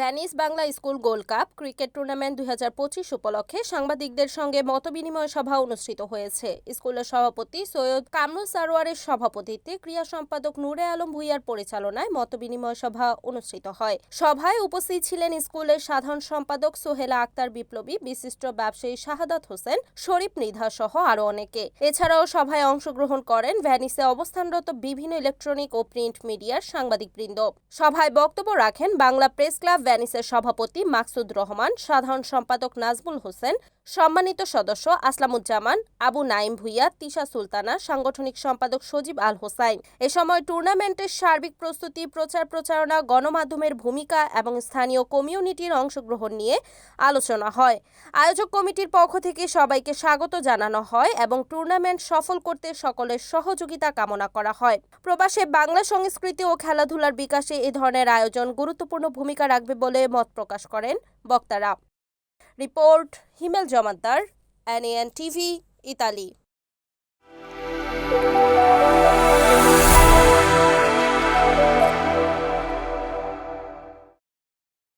Venice Bangla school gold cup cricket tournament দুই হাজার পঁচিশ উপলক্ষে সাংবাদিকদের সঙ্গে মতবিনিময় সভা অনুষ্ঠিত হয়েছে। স্কুলের সভাপতি সৈয়দ কামরুল সারোয়ারের সভাপতিত্বে ক্রীড়া সম্পাদক নূরে আলম ভুইয়ার পরিচালনায় মতবিনিময় সভা অনুষ্ঠিত হয়। সভায় উপস্থিত ছিলেন স্কুলের সাধারণ সম্পাদক সোহেলা আক্তার বিপ্লবী, বিশিষ্ট ব্যবসায়ী শাহাদাত হোসেন, শরীফ নিধা সহ আরও অনেকে। এছাড়াও সভায় অংশগ্রহণ করেন ভ্যানিসে অবস্থানরত বিভিন্ন ইলেকট্রনিক ও প্রিন্ট মিডিয়ার সাংবাদিকবৃন্দ। সভায় বক্তব্য রাখেন বাংলা প্রেস ক্লাব ভ্যানিসের সভাপতি মাকসুদ রহমান, সাধারণ সম্পাদক নাজমুল হোসেন, সম্মানিত সদস্য আসলামুজ্জামান, আবু নাইম ভুইয়া, তিশা সুলতানা, সাংগঠনিক সম্পাদক সজীব আল হোসাইন। এ সময় টুর্নামেন্টের সার্বিক প্রস্তুতি, প্রচার প্রচারণা, গণমাধ্যমের ভূমিকা এবং স্থানীয় কমিউনিটির অংশগ্রহণ নিয়ে আলোচনা হয়। আয়োজক কমিটির পক্ষ থেকে সবাইকে স্বাগত জানানো হয় এবং টুর্নামেন্ট সফল করতে সকলের সহযোগিতা কামনা করা হয়। প্রবাসে বাংলা সংস্কৃতি ও খেলাধুলার বিকাশে এ ধরনের আয়োজন গুরুত্বপূর্ণ ভূমিকা রাখবে বলে মত প্রকাশ করেন বক্তারা। Report Himel Jamaddar NN TV Italy.